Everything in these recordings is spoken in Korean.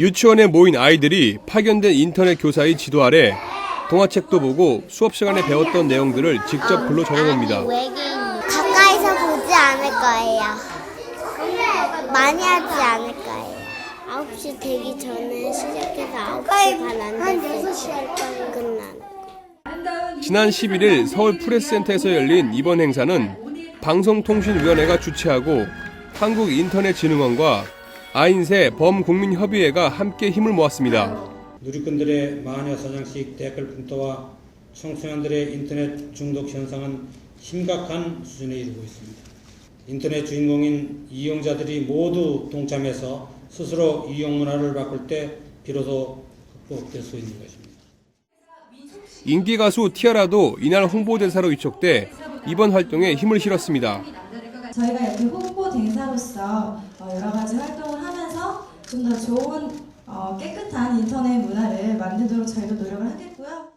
유치원에 모인 아이들이 파견된 인터넷 교사의 지도 아래 동화책도 보고 수업 시간에 배웠던 내용들을 직접 글로 적어봅니다. 가까이서 보지 않을 거예요. 많이 하지 않을 거예요. 9시 되기 전에 시작해서 9시 반안 됐을 끝나는. 지난 11일 서울 프레스센터에서 열린 이번 행사는 방송통신위원회가 주최하고 한국인터넷진흥원과 아인세 범국민협의회가 함께 힘을 모았습니다. 누리꾼들의 마녀 사냥식 댓글 분토와 청소년들의 인터넷 중독 현상은 심각한 수준에 이르고 있습니다. 인터넷 주인공인 이용자들이 모두 동참해서 스스로 이용 문화를 바꿀 때 비로소 극복될 수 있는 것입니다. 인기 가수 티아라도 이날 홍보대사로 위촉돼 이번 활동에 힘을 실었습니다. 저희가 이렇게 홍보 대사로서 어, 여러 가지 활동을 하면서 좀 더 좋은 어, 깨끗한 인터넷 문화를 만들도록 저희도 노력을 하겠고요.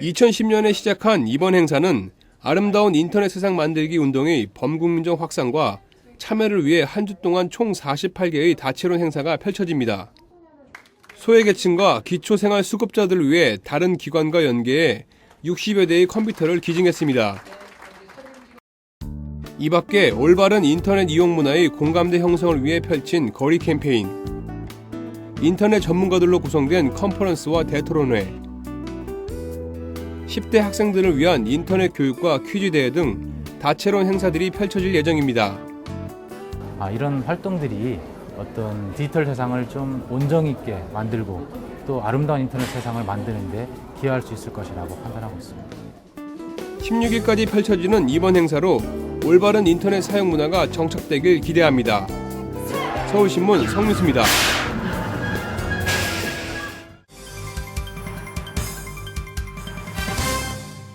2010년에 시작한 이번 행사는 아름다운 인터넷 세상 만들기 운동의 범국민적 확산과 참여를 위해 한 주 동안 총 48개의 다채로운 행사가 펼쳐집니다. 소외계층과 기초생활 수급자들을 위해 다른 기관과 연계해 60여 대의 컴퓨터를 기증했습니다. 이 밖에 올바른 인터넷 이용 문화의 공감대 형성을 위해 펼친 거리 캠페인, 인터넷 전문가들로 구성된 컨퍼런스와 대토론회, 10대 학생들을 위한 인터넷 교육과 퀴즈 대회 등 다채로운 행사들이 펼쳐질 예정입니다. 아, 이런 활동들이 어떤 디지털 세상을 좀 온정 있게 만들고 또 아름다운 인터넷 세상을 만드는데 기여할 수 있을 것이라고 판단하고 있습니다. 16일까지 펼쳐지는 이번 행사로 올바른 인터넷 사용 문화가 정착되길 기대합니다. 서울신문 성유수입니다.